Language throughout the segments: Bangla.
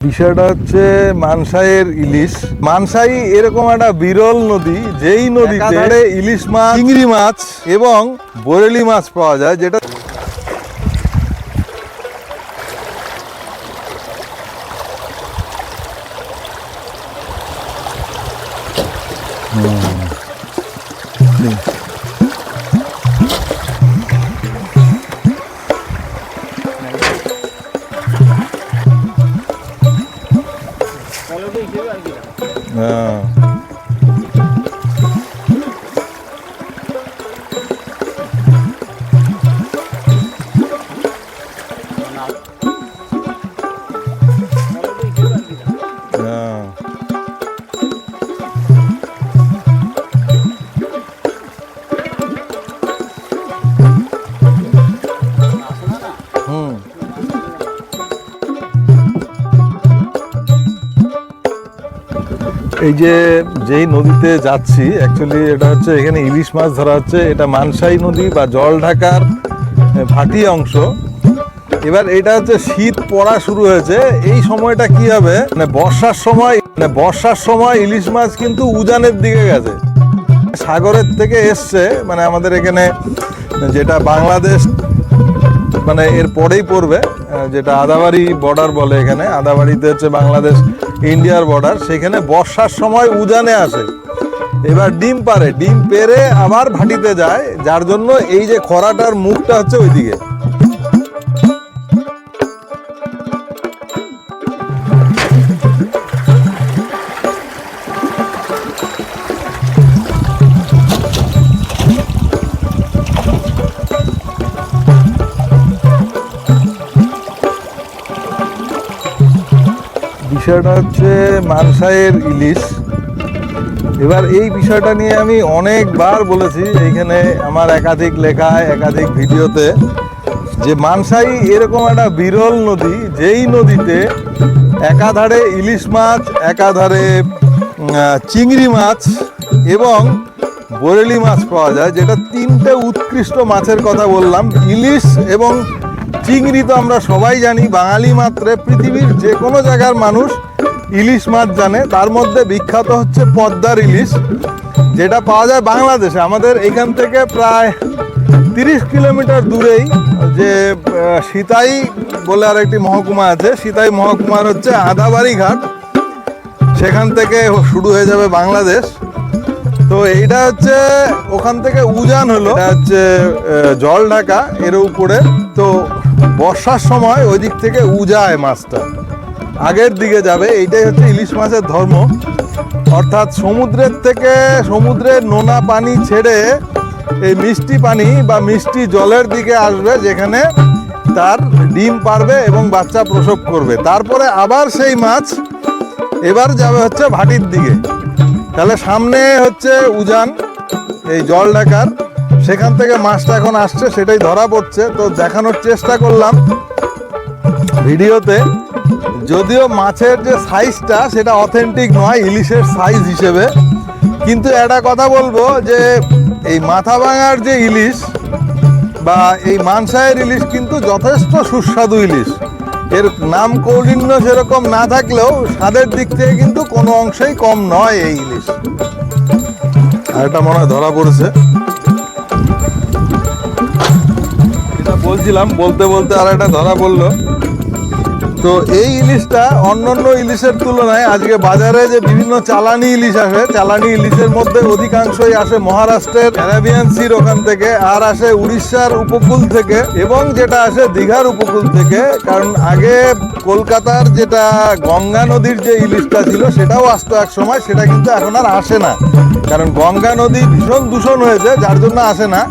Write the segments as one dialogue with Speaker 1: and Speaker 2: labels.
Speaker 1: বিষয়টা হচ্ছে মানসাইয়ের ইলিশ মানসাই এরকম একটা বিরল নদী যেই নদীতে ইলিশ মাছ চিংড়ি মাছ এবং বরেলি মাছ পাওয়া যায় যেটা। হ্যাঁ। এই যে যেই নদীতে যাচ্ছি অ্যাকচুয়ালি এটা হচ্ছে এখানে ইলিশ মাছ ধরা হচ্ছে। এটা মানসাই নদী বা জল ঢাকার ভাটি অংশ। এবার এটা হচ্ছে শীত পড়া শুরু হয়েছে। এই সময়টা কি হবে? মানে বর্ষার সময় মানে বর্ষার সময় ইলিশ মাছ কিন্তু উজানের দিকে গেছে। সাগরের থেকে এসছে মানে আমাদের এখানে যেটা বাংলাদেশ মানে এর পরেই পড়বে। যেটা আদাবাড়ি বর্ডার বলে এখানে। আদাবাড়িতে হচ্ছে বাংলাদেশ, ইন্ডিয়ার বর্ডার সেখানে বর্ষার সময় উজানে আসে। এবার ডিম পারে। ডিম পেরে আবার ভাটিতে যায়, যার জন্য এই যে খরাটার মুখটা হচ্ছে ওইদিকে। বিষয়টা হচ্ছে মানসাইয়ের ইলিশ। এবার এই বিষয়টা নিয়ে আমি অনেকবার বলেছি এইখানে আমার একাধিক লেখায়, একাধিক ভিডিওতে, যে মানসাই এরকম একটা বিরল নদী, যেই নদীতে একাধারে ইলিশ মাছ, একাধারে চিংড়ি মাছ এবং বরেলি মাছ পাওয়া যায়, যেটা তিনটে উৎকৃষ্ট মাছের কথা বললাম, ইলিশ এবং চিংড়ি তো আমরা সবাই জানি, বাঙালি মাত্রে পৃথিবীর যে কোনো জায়গার মানুষ ইলিশ মাছ জানে। তার মধ্যে বিখ্যাত হচ্ছে পদ্মার ইলিশ, যেটা পাওয়া যায় বাংলাদেশে। আমাদের এখান থেকে প্রায় তিরিশ কিলোমিটার দূরেই যে সীতাই বলে আর একটি মহকুমা আছে। সীতাই মহকুমার হচ্ছে আদাবাড়ি ঘাট। সেখান থেকে শুরু হয়ে যাবে বাংলাদেশ। তো এইটা হচ্ছে, ওখান থেকে উজান হলো। হচ্ছে জল ঢাকা এর উপরে। তো বর্ষার সময় ওই দিক থেকে উজায় মাছটা। আগের দিকে যাবে, এইটাই হচ্ছে ইলিশ মাছের ধর্ম। অর্থাৎ সমুদ্রের থেকে সমুদ্রের নোনা পানি ছেড়ে এই মিষ্টি পানি বা মিষ্টি জলের দিকে আসবে, যেখানে তার ডিম পারবে এবং বাচ্চা প্রসব করবে। তারপরে আবার সেই মাছ এবার যাবে হচ্ছে ভাটির দিকে। তাহলে সামনে হচ্ছে উজান, এই জল ঢাকার সেখান থেকে মাছটা এখন আসছে, সেটাই ধরা পড়ছে। তো দেখানোর চেষ্টা করলাম ভিডিওতে। যদিও মাছের যে সাইজটা, সেটা অথেন্টিক নয়, ইলিশের সাইজ হিসেবে। কিন্তু একটা কথা বলব যে, এই মাথা ভাঙার যে ইলিশ বা এই মানসায়ের ইলিশ কিন্তু যথেষ্ট সুস্বাদু ইলিশ। এর নাম কৌলিন্য সেরকম না থাকলেও স্বাদের দিক থেকে কিন্তু কোনো অংশেই কম নয় এই ইলিশ। আর এটা মনে হয় ধরা পড়েছে। বলছিলাম, বলতে বলতে আর একটা ধরা পড়ল। তো এই ইলিশটা অন্যান্য ইলিশের তুলনায় আজকে বাজারে যে বিভিন্ন চালানি ইলিশ আসে, চালানি ইলিশের মধ্যে অধিকাংশই আসে মহারাষ্ট্রের অ্যারাবিয়ান সির ওখান থেকে, আর আসে উড়িষ্যার উপকূল থেকে, এবং যেটা আসে দীঘার উপকূল থেকে, কারণ আগে কলকাতার যেটা গঙ্গা নদীর যে ইলিশটা ছিল, সেটাও আসতো এক সময়, সেটা কিন্তু এখন আর আসে না। কারণ গঙ্গা নদী ভীষণ দূষণ হয়েছে, যার জন্য আসে না।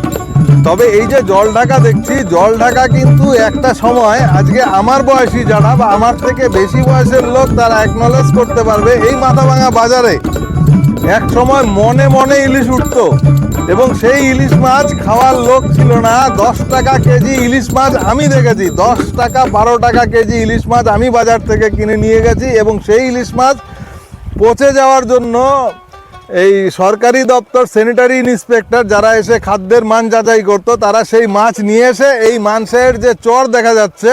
Speaker 1: তবে এই যে জল ঢাকা দেখছি, জল ঢাকা কিন্তু একটা সময়, আজকে আমার বয়সী যারা বা আমার থেকে বেশি বয়সের লোক, তারা অ্যাকনলেজ করতে পারবে এই মাথাভাঙা বাজারে। এক সময় মনে মনে ইলিশ উঠতো এবং সেই ইলিশ মাছ খাওয়ার লোক ছিল না। দশ টাকা কেজি ইলিশ মাছ আমি দেখেছি, দশ টাকা বারো টাকা কেজি ইলিশ মাছ আমি বাজার থেকে কিনে নিয়ে গেছি এবং সেই ইলিশ মাছ পচে যাওয়ার জন্য এই সরকারি দপ্তর স্যানিটারি ইন্সপেক্টর যারা এসে খাদ্যের মান যাচাই করতো, তারা সেই মাছ নিয়ে এসে এই মাংসের যে চর দেখা যাচ্ছে,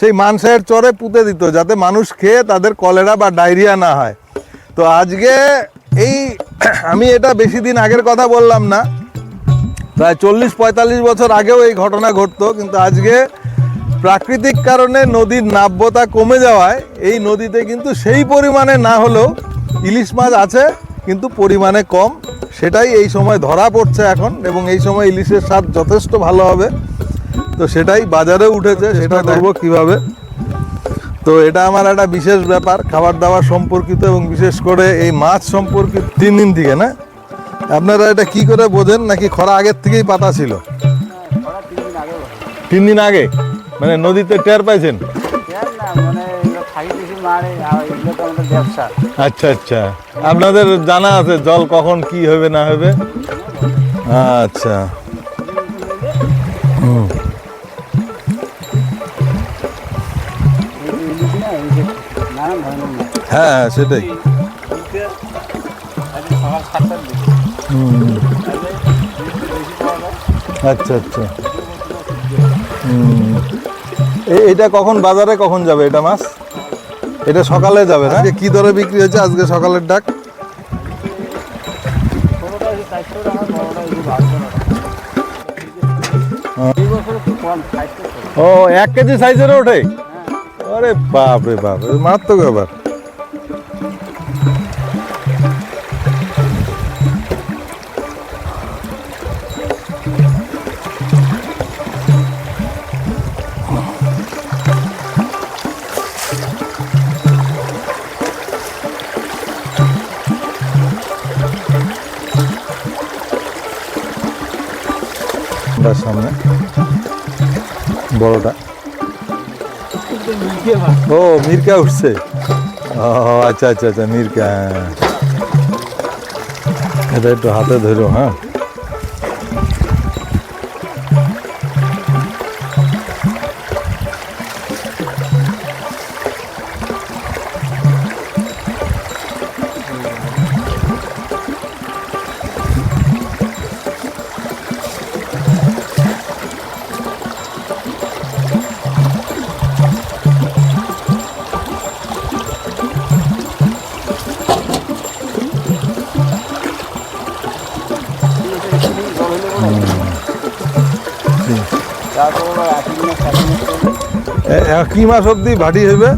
Speaker 1: সেই মানসায়ের চরে পুঁতে দিত যাতে মানুষ খেয়ে তাদের কলেরা বা ডায়রিয়া না হয়। তো আজকে এই আমি এটা বেশি দিন আগের কথা বললাম না। প্রায় চল্লিশ, পঁয়তাল্লিশ বছর আগেও এই ঘটনা ঘটতো, কিন্তু আজকে প্রাকৃতিক কারণে নদীর নাব্যতা কমে যাওয়ায়, এই নদীতে কিন্তু সেই পরিমাণে না হলেও ইলিশ মাছ আছে। কিন্তু পরিমাণে কম। সেটাই এই সময় ধরা পড়ছে এখন এবং এই সময় ইলিশের স্বাদ যথেষ্ট ভালো হবে। তো সেটাই বাজারে উঠেছে সেটা দেখব কীভাবে। তো এটা আমার একটা বিশেষ ব্যাপার খাবার দাবার সম্পর্কিত এবং বিশেষ করে এই মাছ সম্পর্কিত তিন দিন থেকে না? আপনারা এটা কি করে বোঝেন নাকি খরা আগের থেকেই পাতা ছিল?
Speaker 2: তিন দিন আগে
Speaker 1: তিন দিন আগে? মানে নদীতে টের পাইছেন? আচ্ছা আচ্ছা। আপনাদের জানা আছে জল কখন কি হবে, না হবে? আচ্ছা। হ্যাঁ হ্যাঁ সেটাই। আচ্ছা আচ্ছা। এটা কখন বাজারে কখন যাবে এটা মাছ? এটা সকালে যাবে না? আজকে কি দরে বিক্রি হয়েছে? আজকে সকালের ডাক। ও এক কেজি সাইজের ওঠে আরে বাপরে বাপ এ মারাত্মক ব্যাপার। তার সামনে। বড়টা। ও, মির্কা উঠছে। ও আচ্ছা আচ্ছা আচ্ছা মির্কা হ্যাঁ। এটা একটু হাতে ধরো হ্যাঁ। কি মাস অবধি ভাটি
Speaker 2: হবে?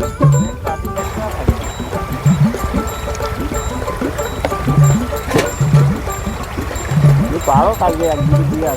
Speaker 2: পারো কালকে দিয়ে